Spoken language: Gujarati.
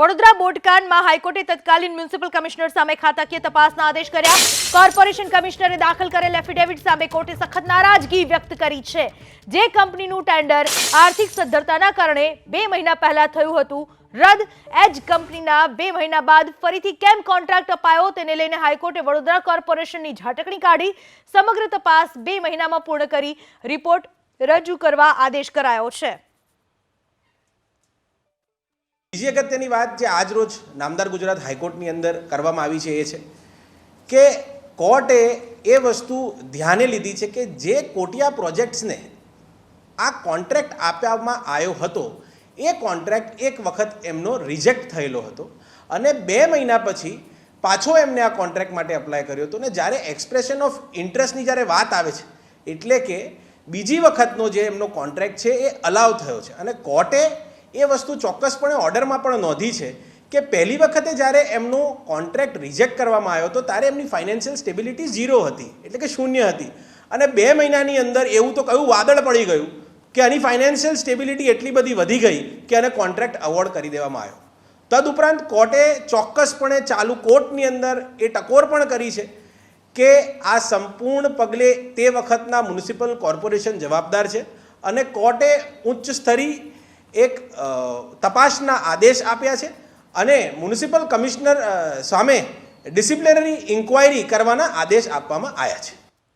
વડોદરા બોટકાંડમાં હાઈકોર્ટે તત્કાલીન મ્યુનિસિપલ કમિશનર સામે ખાતાકીય તપાસના આદેશ કર્યા. કોર્પોરેશન કમિશનરે દાખલ કરેલ એફિડેવિટ સામે કોર્ટે સખત નારાજગી વ્યક્ત કરી છે. જે કંપનીનું ટેન્ડર આર્થિક સદ્ધરતાના કારણે બે મહિના પહેલા થયું હતું. રદ. એજ કંપનીના બે મહિના બાદ ફરીથી કેમ કોન્ટ્રાક્ટ અપાયો તેને લઈને હાઈકોર્ટે વડોદરા કોર્પોરેશનની ઝાટકણી કાઢી. સમગ્ર તપાસ બે મહિનામાં પૂર્ણ કરી રિપોર્ટ રજૂ કરવા આદેશ કરાયો છે. બીજી અગત્યની વાત જે આજ રોજ નામદાર ગુજરાત હાઈકોર્ટની અંદર કરવામાં આવી છે એ છે કે કોર્ટે એ વસ્તુ ધ્યાને લીધી છે કે જે કોટિયા પ્રોજેક્ટ્સને આ કોન્ટ્રાક્ટ આપવામાં આવ્યો હતો, એ કોન્ટ્રાક્ટ એક વખત એમનો રિજેક્ટ થયેલો હતો અને બે મહિના પછી પાછો એમને આ કોન્ટ્રાક્ટ માટે અપ્લાય કર્યો હતો ને જ્યારે એક્સપ્રેશન ઓફ ઇન્ટરેસ્ટની જ્યારે વાત આવે છે, એટલે કે બીજી વખતનો જે એમનો કોન્ટ્રાક્ટ છે એ અલાઉ થયો છે અને કોર્ટે એ વસ્તુ ચોક્કસપણે ઓર્ડરમાં પણ નોંધી છે કે પહેલી વખતે જ્યારે એમનો કોન્ટ્રાક્ટ રિજેક્ટ કરવામાં આવ્યો હતો ત્યારે એમની ફાઇનાન્શિયલ સ્ટેબિલિટી ઝીરો હતી, એટલે કે શૂન્ય હતી. અને બે મહિનાની અંદર એવું તો કયું વાદળ પડી ગયું કે આની ફાઇનાન્શિયલ સ્ટેબિલિટી એટલી બધી વધી ગઈ કે આને કોન્ટ્રાક્ટ અવોર્ડ કરી દેવામાં આવ્યો. તદુપરાંત કોર્ટે ચોક્કસપણે ચાલુ કોર્ટની અંદર એ ટકોર પણ કરી છે કે આ સંપૂર્ણ પગલે તે વખતના મ્યુનિસિપલ કોર્પોરેશન જવાબદાર છે અને કોર્ટે ઉચ્ચ સ્તરી એક તપાસના આદેશ આપ્યા છે અને મ્યુનિસિપલ કમિશનર સામે ડિસિપ્લિનરી ઇન્ક્વાયરી કરવાના આદેશ આપવામાં આવ્યા છે.